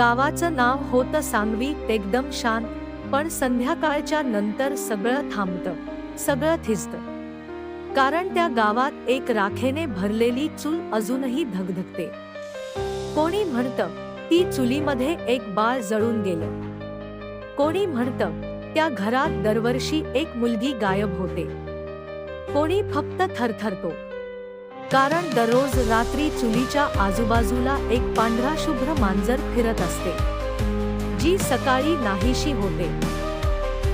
गावाचं नाव होतं सांगवी एकदम शांत पण संध्याकाळच्या नंतर सगळं थांबतं सगळं थिजतं. कारण त्या गावात एक राखेने भरलेली चूल अजूनही धगधगते. कोणी म्हणतं ती चुलीमध्ये एक बाळ जळून गेलं. कोणी म्हणतं त्या घरात दरवर्षी एक मुलगी गायब होते. कोणी फक्त थरथरतो. कारण दररोज रात्री चुलीच्या आजूबाजूला एक पांढरा शुभ्र मांजर फिरत असते जी सकाळी नाहीशी होते.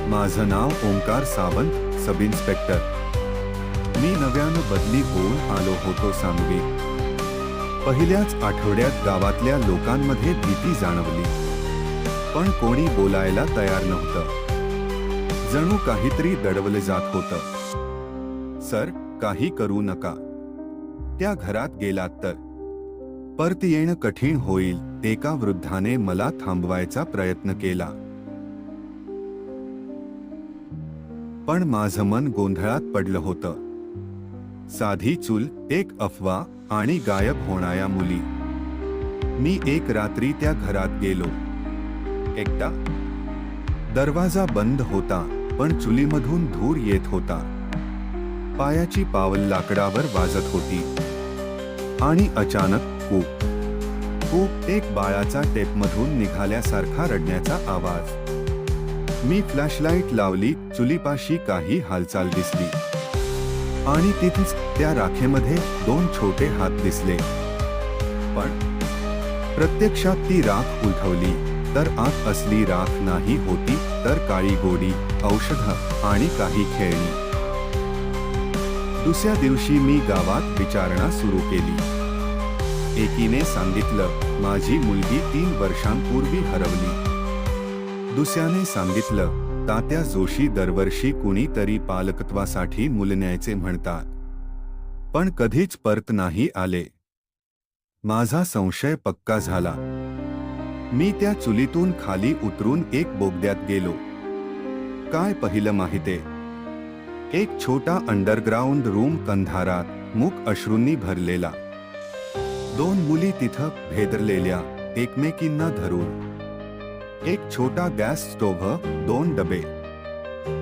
माझं नाव ओंकार सावंत सब इन्स्पेक्टर मी नव्यानं बदली होऊन आलो होतो सांगवी. पहिल्याच आठवड्यात गावातल्या लोकांमध्ये भीती जाणवली. पण कोणी बोलायला तयार नव्हतं. जणू काहीतरी दडवलं जात होतं. सर काही करू नका. त्या घरात गेलात तर. परत येणं कठीण होईल एका वृद्धाने मला थांबवायचा प्रयत्न केला. पण माझं मन गोंधळात पडलं होतं. साधी चूल एक अफवा आणि गायब होणाऱ्या मुली. मी एक रात्री त्या घरात गेलो. एकटा. दरवाजा बंद होता पण चुलीमधून धूर येत होता. पायाची पावल लाकडावर वाजत होती. आणि अचानक कूक कूक एक बाळाचा टेपमधून निघाल्यासारखा रडण्याचा आवाज. मी फ्लॅशलाईट लावली चुलीपाशी काही हालचाल दिसली. आणि तिथेच त्या राखेमध्ये दोन छोटे हात दिसले. पण प्रत्यक्षात ती राख उलथवली. तर आत असली राख नाही होती तर काळी गोडी औषध आणि काही खेळणी. दुसऱ्या दिवशी मी गावात विचारणा सुरू केली. एकीने सांगितलं माझी मुलगी तीन वर्षांपूर्वी हरवली. दुसऱ्याने सांगितलं तात्या जोशी दरवर्षी कुणीतरी पालकत्वासाठी मुल न्यायचे म्हणतात. पण कधीच परत नाही आले. माझा संशय पक्का झाला. मी त्या चुलीतून खाली उतरून एक बोगद्यात गेलो. काय पहिलं माहिते? एक छोटा अंडरग्राउंड रूम कंधारात मूक अश्रूंनी भरलेला. दोन मुली तिथं भेदरलेल्या एकमेकींना धरून. एक छोटा गॅस स्टोव्ह दोन डबे.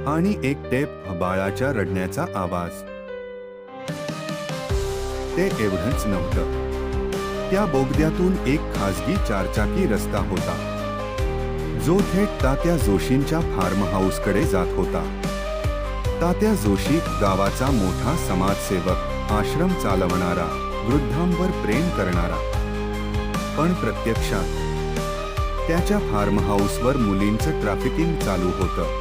आणि एक टेप बाळाच्या रडण्याचा आवाज. ते एवढंच नव्हतं. त्या बोगद्यातून एक खासगी चारचाकी रस्ता होता. जो थेट तात्या जोशींच्या फार्म हाऊसकडे जात होता. तात्या जोशी गावाचा मोठा समाजसेवक आश्रम चालवणारा वृद्धांवर प्रेम करणारा. पण प्रत्यक्षात त्याच्या फार्म हाऊसवर मुलींचं ट्रॅफिकिंग चालू होतं.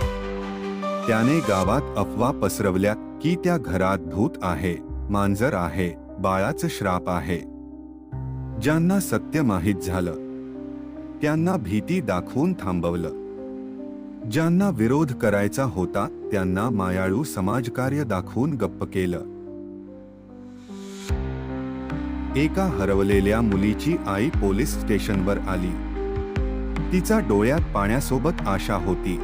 त्याने गावात अफवा पसरवल्या की त्या घरात भूत आहे मांजर आहे बाळाचं श्राप आहे. ज्यांना सत्य माहीत झालं त्यांना भीती दाखवून थांबवलं. ज्यांना विरोध करायचा होता त्यांना मायाळू समाजकार्य दाखवून गप्प केलं. एका हरवलेल्या मुलीची आई पोलीस स्टेशनवर आली. तिचा डोळ्यात पाण्यासोबत आशा होती.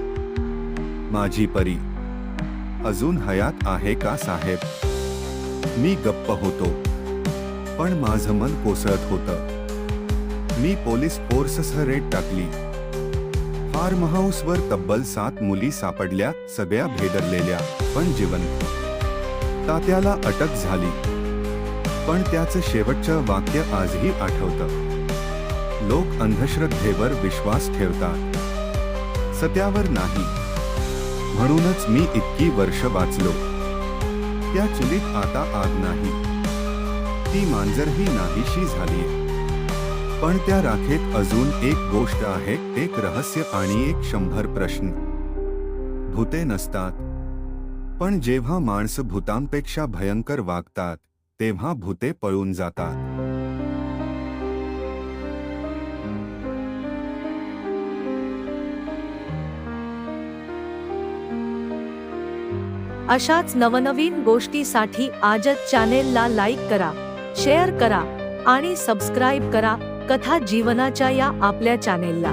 माझी परी अजून हयात आहे का साहेब? मी गप्प होतो पण माझं मन कोसळत होतं. मी पोलीस फोर्ससह रेट टाकली. फार्म हाऊसवर तब्बल सात मुली सापडल्या सगळ्या भेदरलेल्या पण जिवंत. तात्याला अटक झाली. पण त्याचं शेवटचं वाक्य आजही आठवतं. लोक अंधश्रद्धेवर विश्वास ठेवतात. सत्यावर नाही. म्हणूनच मी इतकी वर्ष वाचलो. त्या चुलीत आता आग नाही. ती मांजरही नाहीशी झाली पण त्या राखेत अजून एक गोष्ट आहे एक रहस्य आणि एक शंभर प्रश्न. भूते नसतात. पण जेव्हा माणसं भूतांपेक्षा भयंकर वागतात तेव्हा भूते पळून जातात. अशाच नवनवीन गोष्टीसाठी आजच चॅनेलला लाईक करा शेअर करा आणि सबस्क्राईब करा. कथा जीवनाच्या या आपल्या चॅनेलला